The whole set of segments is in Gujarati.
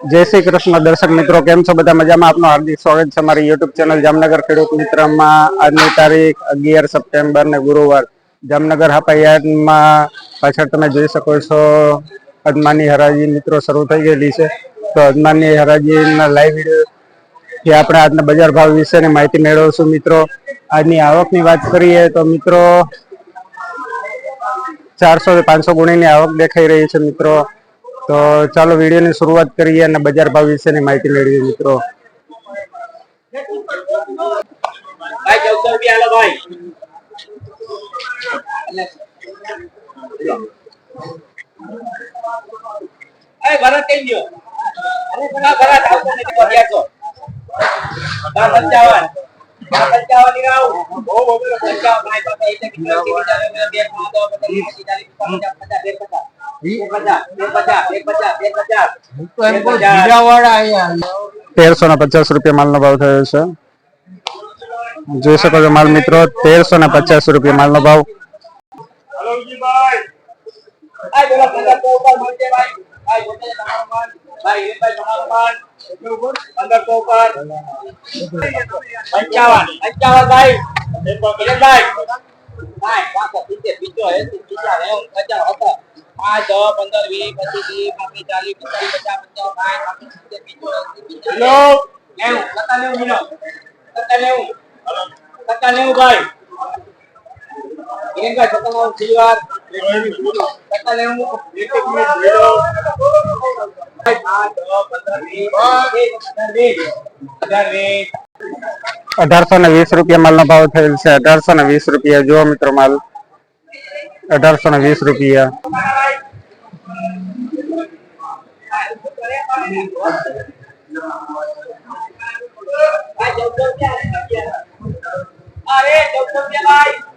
જય શ્રી કૃષ્ણ, દર્શક મિત્રો, કેમ છો? બધા મજામાં? આપનું હાર્દિક સ્વાગત છે મારી યુટ્યુબ ચેનલ જામનગર ખેડૂત મિત્રમાં. આજની તારીખ અગિયાર સપ્ટેમ્બર ને ગુરુવાર. જામનગર હાપાયામાં પાછળ તમે જોઈ શકો છો અજમાની હરાજી મિત્રો શરૂ થઈ ગયેલી છે. તો અજમાની હરાજીના લાઈવથી આપણે આજના બજાર ભાવ વિશેની માહિતી મેળવશું મિત્રો. આજની આવકની વાત કરીએ તો મિત્રો ચારસો પાંચસો ગુણીની આવક દેખાઈ રહી છે મિત્રો. તો ચાલો વિડીયોની શરૂઆત કરીએ અને બજાર ભાવ વિશેની માહિતી મેળવીએ મિત્રો. પંચાવન તેરસો ને પચાસ રૂપિયા માલનો ભાવ થયો છે. જોઈ શકો છો માલ મિત્રો તેરસો ને પચાસ રૂપિયા માલનો ભાવ. પંચાવન પંચાવન ભાઈ ભાઈ. પાંચ દસ પંદર વીસ પચીસ ત્રીસ પાંત્રીસ ચાલીસ પિસ્તાલીસ પચાસ પંચાવન સાઠ પાંત્રીસ સિત્તેર નેવું ભાઈ. એક એક મિનિટ અઢારસો ને વીસ રૂપિયા માલ નો ભાવ થયેલ છે. અઢારસો ને વીસ રૂપિયા. જુઓ મિત્રો માલ. અઢારસો ને વીસ રૂપિયા. ભાઈ ચૌદસો રૂપિયા અરે ચૌદસો રૂપિયા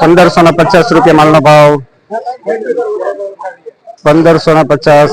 પંદરસો ને પચાસ રૂપિયા માલનો ભાવ પંદરસો ને પચાસ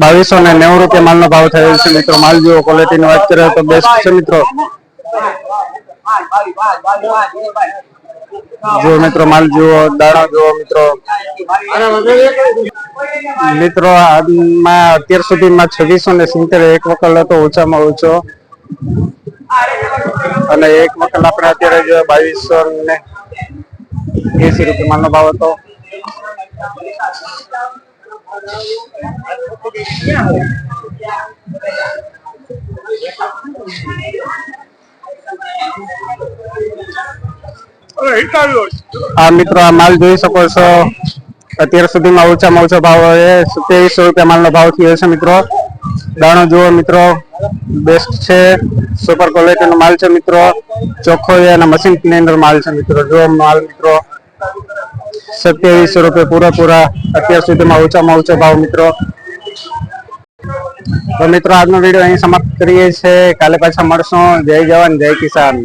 બાવીસો ને નેવું રૂપિયા માલનો ભાવ થયો છે મિત્રો. માલ જેવો ક્વોલિટી ની વાત કરીએ તો બેસ્ટ છે મિત્રો. જો મિત્રો, માલ જુઓ, દાણા જુઓ મિત્રો. મિત્રો આમાં અત્યાર સુધીમાં છવ્વીસો ને સિત્તેર એક વકલ હતો, ઓછામાં ઓછો. અને એક વકલ આપણે અત્યારે જો બાવીસો ને એસી રૂપિયા માલનો ભાવ હતો. આ મિત્રો, આ માલ જોઈ શકો છો. અત્યાર સુધીમાં ઓછામાં ઓછો ભાવ સત્યાવીસો રૂપિયા માલનો ભાવ થયો છે, મિત્રો. દાણો જુઓ મિત્રો બેસ્ટ છે. સુપર ક્વોલિટી નો માલ છે મિત્રો. ચોખ્ખો છે અને માલ છે મિત્રો. જુઓ માલ મિત્રો. સત્યાવીસો રૂપિયા પૂરા પૂરા અત્યાર સુધીમાં ઓછામાં ઓછો ભાવ મિત્રો. તો મિત્રો, આજનો વીડિયો અહીં સમાપ્ત કરીએ છીએ. કાલે પાછા મળશું. જય જવાન, જય કિસાન.